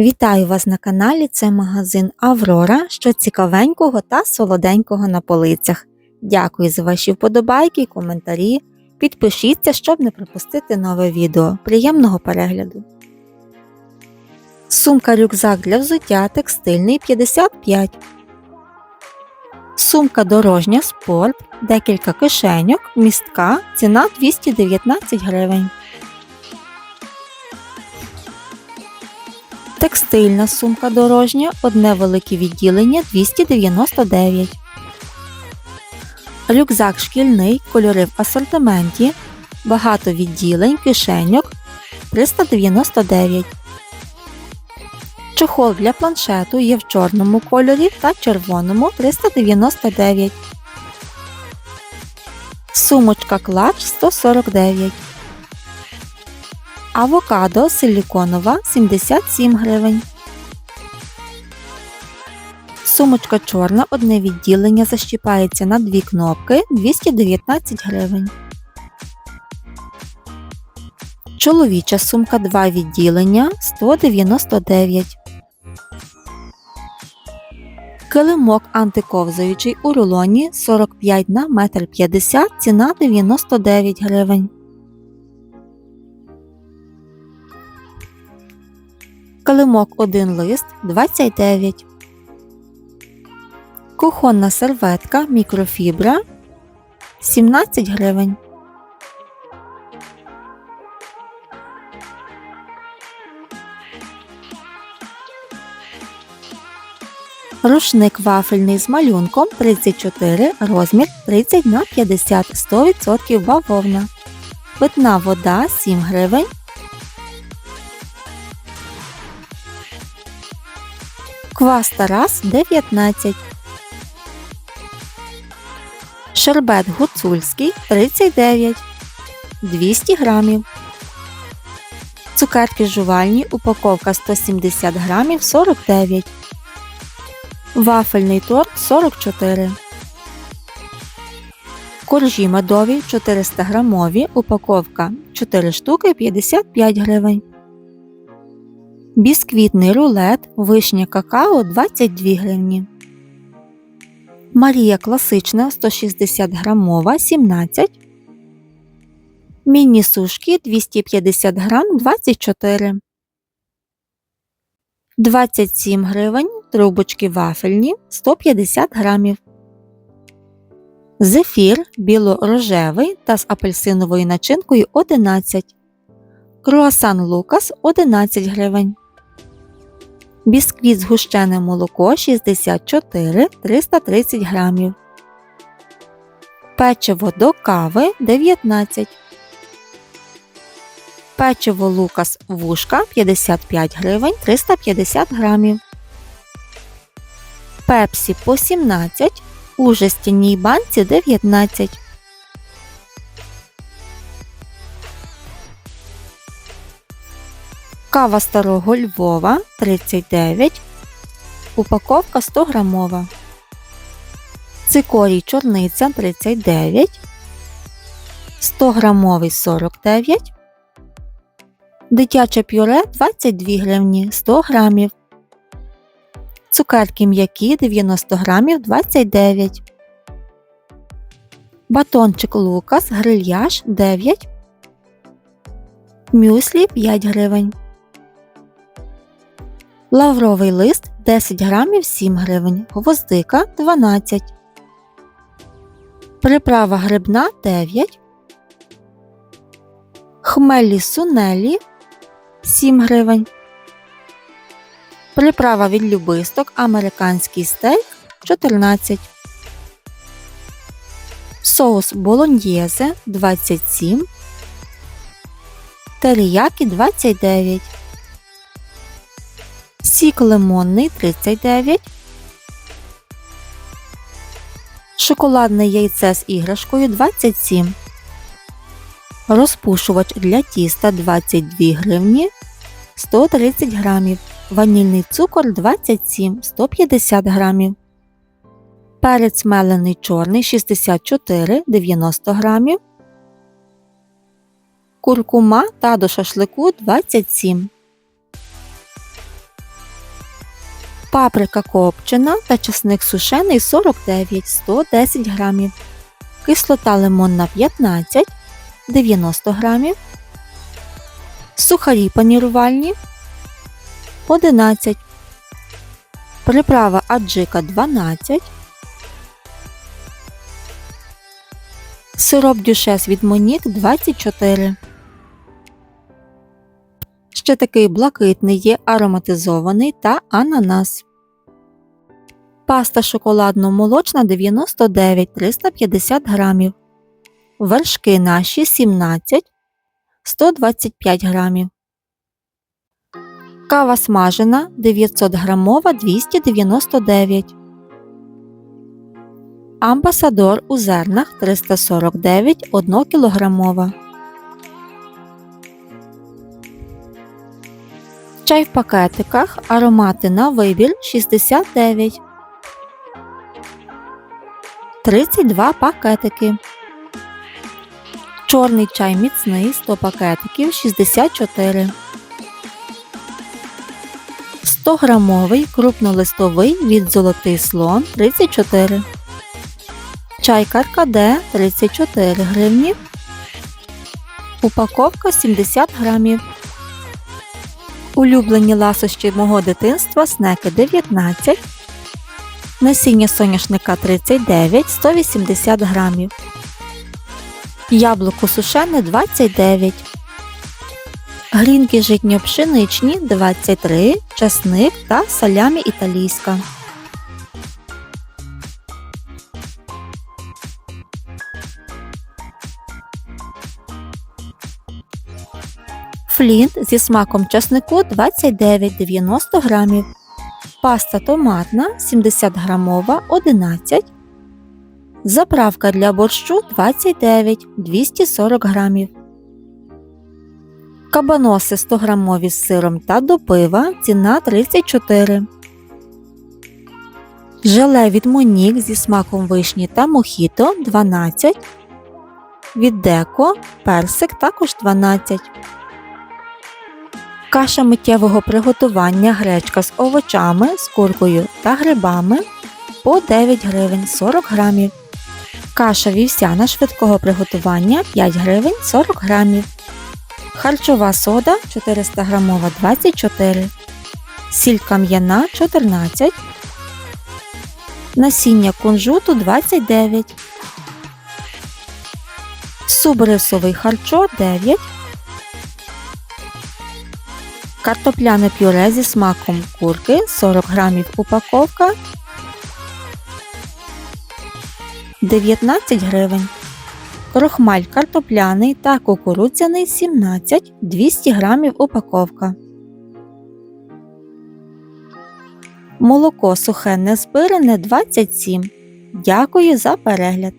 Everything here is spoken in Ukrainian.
Вітаю вас на каналі. Це магазин Аврора, що цікавенького та солоденького на полицях. Дякую за ваші вподобайки, коментарі. Підпишіться, щоб не пропустити нове відео. Приємного перегляду. Сумка рюкзак для взуття текстильний 55. Сумка дорожня спорт, декілька кишеньок, містка, ціна 219 гривень. Текстильна сумка дорожня, одне велике відділення 299. Рюкзак шкільний, кольори в асортименті, багато відділень, кишеньок 399. Чохол для планшету є в чорному кольорі та червоному 399. Сумочка клач 149. Авокадо силіконова 77 гривень. Сумочка чорна, одне відділення защіпається на дві кнопки 219 гривень. Чоловіча сумка 2 відділення 199. Килимок антиковзаючий у рулоні 45 на 1,50 м, ціна 99 гривень. Килимок 1 лист 29. Кухонна серветка мікрофібра 17 гривень. Рушник вафельний з малюнком 34, розмір 30 на 50 100% бавовна. Питна вода 7 гривень. Квас Тарас 19. Шербет гуцульський 39 200 грамів. Цукерки жувальні упаковка 170 грамів 49. Вафельний торт 44. Коржі медові 400 грамові. Упаковка 4 штуки 55 гривень. Бісквітний рулет, вишня какао 22 гривні. Марія класична 160 грамова 17. Міні сушки 250 грам 24. 27 гривень. Трубочки вафельні 150 грамів. Зефір біло-рожевий та з апельсиновою начинкою 11. Круасан Лукас 11 гривень. Бісквіт згущене молоко 64 330 грамів. Печиво до кави 19. Печиво Лукас вушка 55 гривень 350 грамів. Пепсі по 17. У жестяній банці 19. Кава старого Львова 39. Упаковка 100 грамова. Цикорій чорниця 39. 100 грамовий 49. Дитяче пюре 22 гривні 100 грамів. Цукерки м'які 90 грамів 29. Батончик Лукас грильяж 9. Мюслі 5 гривень. Лавровий лист 10 грамів 7 гривень. Гвоздика 12. Приправа грибна 9. Хмелі сунелі 7 гривень. Приправа від любисток американський стейк 14. Соус болоньєзе 27. Теріякі 29. Сік лимонний 39. Шоколадне яйце з іграшкою 27. Розпушувач для тіста 22 гривні 130 грамів. Ванільний цукор 27 150 грамів. Перець мелений чорний 64 90 грамів. Куркума та до шашлику 27. Паприка копчена та чесник сушений 49 110 грамів. Кислота лимонна 15 90 грамів. Сухарі панірувальні 11. Приправа аджика 12. Сироп дюшес від Монік 24. Ще такий блакитний є ароматизований та ананас. Паста шоколадно-молочна 99 350 грамів. Вершки наші 17 125 грамів. Кава смажена 900 грамова 299. Амбасадор у зернах 349 1 кілограмова. Чай в пакетиках аромати на вибір 69. 32 пакетики. Чорний чай міцний 100 пакетиків 64. 100 грамовий крупнолистовий від золотий слон 34. Чай каркаде 34 гривні. Упаковка 70 грамів. Улюблені ласощі мого дитинства снеки 19. Насіння соняшника 39 180 грамів. Яблуко сушене 29. Грінки житньо-пшеничні 23, часник та салямі італійська. Флінт зі смаком часнику 29,90 грамів. Паста томатна 70 грамова 11. Заправка для борщу 29 240 грамів. Кабаноси 100 грамові з сиром та до пива ціна 34. Желе від Монік зі смаком вишні та мохіто 12. Від деко персик також 12. Каша миттєвого приготування гречка з овочами, з куркою та грибами по 9 гривень 40 грамів. Каша вівсяна швидкого приготування 5 гривень 40 грамів. Харчова сода 400 грамова 24. Сіль кам'яна 14. Насіння кунжуту 29. Суп рисовий харчо 9. Картопляне пюре зі смаком курки 40 грамів упаковка 19 гривень. Крохмаль картопляний та кукурудзяний 17 200 грамів упаковка. Молоко сухе незбирене 27. Дякую за перегляд.